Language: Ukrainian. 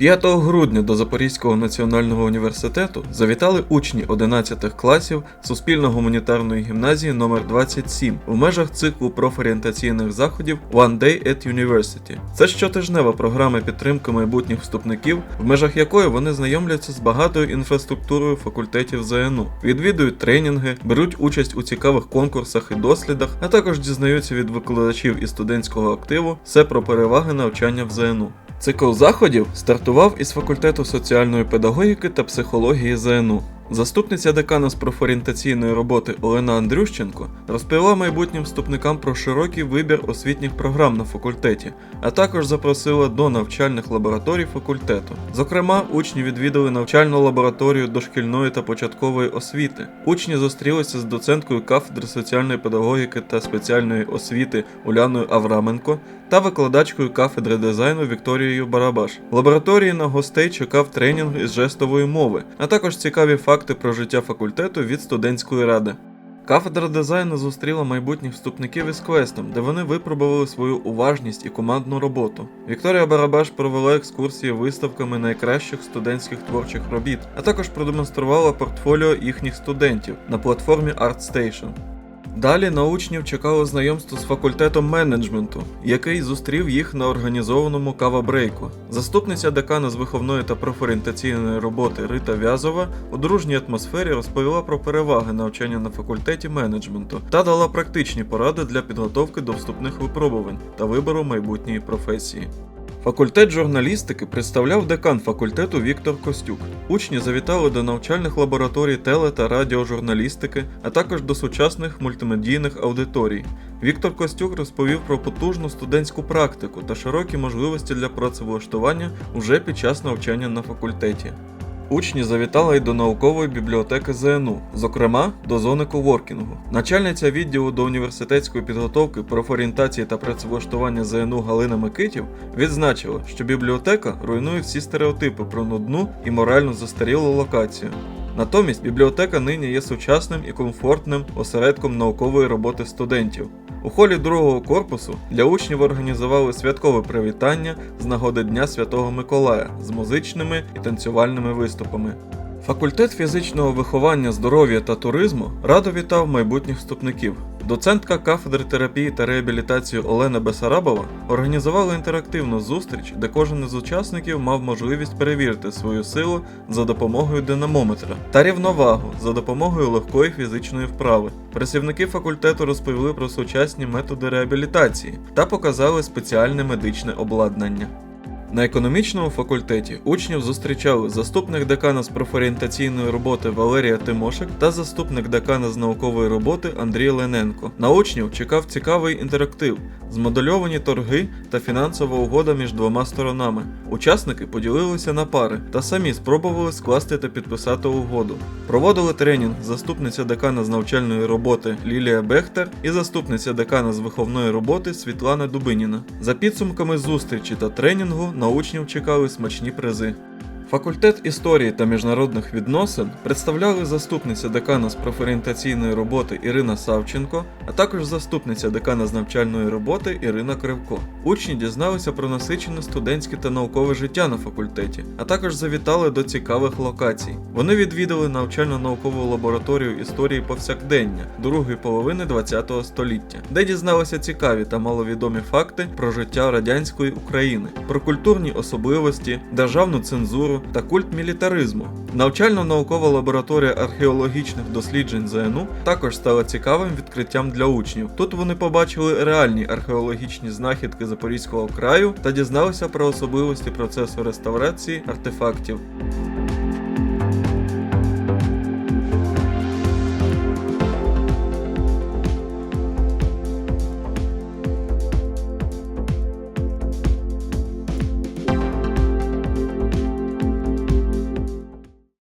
5 грудня до Запорізького національного університету завітали учні 11 класів Суспільно-гуманітарної гімназії номер 27 в межах циклу профорієнтаційних заходів One Day at University. Це щотижнева програма підтримки майбутніх вступників, в межах якої вони знайомляться з багатою інфраструктурою факультетів ЗНУ, відвідують тренінги, беруть участь у цікавих конкурсах і дослідах, а також дізнаються від викладачів і студентського активу все про переваги навчання в ЗНУ. Цикл заходів стартував із факультету соціальної педагогіки та психології ЗНУ. Заступниця декана з профорієнтаційної роботи Олена Андрющенко розповіла майбутнім вступникам про широкий вибір освітніх програм на факультеті, а також запросила до навчальних лабораторій факультету. Зокрема, учні відвідали навчальну лабораторію дошкільної та початкової освіти. Учні зустрілися з доценткою кафедри соціальної педагогіки та спеціальної освіти Уляною Авраменко та викладачкою кафедри дизайну Вікторією Барабаш. В лабораторії на гостей чекав тренінг із жестової мови, а також цікаві факти про життя факультету від студентської ради. Кафедра дизайну зустріла майбутніх вступників із квестом, де вони випробували свою уважність і командну роботу. Вікторія Барабаш провела екскурсії виставками найкращих студентських творчих робіт, а також продемонструвала портфоліо їхніх студентів на платформі ArtStation. Далі на учнів чекало знайомство з факультетом менеджменту, який зустрів їх на організованому кава-брейку. Заступниця декана з виховної та профорієнтаційної роботи Рита В'язова у дружній атмосфері розповіла про переваги навчання на факультеті менеджменту та дала практичні поради для підготовки до вступних випробувань та вибору майбутньої професії. Факультет журналістики представляв декан факультету Віктор Костюк. Учні завітали до навчальних лабораторій теле та радіожурналістики, а також до сучасних мультимедійних аудиторій. Віктор Костюк розповів про потужну студентську практику та широкі можливості для працевлаштування уже під час навчання на факультеті. Учні завітали й до наукової бібліотеки ЗНУ, зокрема до зони коворкінгу. Начальниця відділу до університетської підготовки, профорієнтації та працевлаштування ЗНУ Галина Микитів відзначила, що бібліотека руйнує всі стереотипи про нудну і морально застарілу локацію. Натомість бібліотека нині є сучасним і комфортним осередком наукової роботи студентів. У холі другого корпусу для учнів організували святкове привітання з нагоди Дня Святого Миколая з музичними і танцювальними виступами. Факультет фізичного виховання, здоров'я та туризму радо вітав майбутніх вступників. Доцентка кафедри терапії та реабілітації Олена Бесарабова організувала інтерактивну зустріч, де кожен із учасників мав можливість перевірити свою силу за допомогою динамометра та рівновагу за допомогою легкої фізичної вправи. Працівники факультету розповіли про сучасні методи реабілітації та показали спеціальне медичне обладнання. На економічному факультеті учнів зустрічали заступник декана з профорієнтаційної роботи Валерія Тимошик та заступник декана з наукової роботи Андрій Лененко. На учнів чекав цікавий інтерактив, змодельовані торги та фінансова угода між двома сторонами. Учасники поділилися на пари та самі спробували скласти та підписати угоду. Проводили тренінг заступниця декана з навчальної роботи Лілія Бехтер і заступниця декана з виховної роботи Світлана Дубиніна. За підсумками зустрічі та тренінгу на учнів чекали смачні призи. Факультет історії та міжнародних відносин представляли заступниця декана з профорієнтаційної роботи Ірина Савченко, а також заступниця декана з навчальної роботи Ірина Кривко. Учні дізналися про насичене студентське та наукове життя на факультеті, а також завітали до цікавих локацій. Вони відвідали навчально-наукову лабораторію історії повсякдення другої половини ХХ століття, де дізналися цікаві та маловідомі факти про життя радянської України, про культурні особливості, державну цензуру та культ мілітаризму. Навчально-наукова лабораторія археологічних досліджень ЗНУ також стала цікавим відкриттям для учнів. Тут вони побачили реальні археологічні знахідки Запорізького краю та дізналися про особливості процесу реставрації артефактів.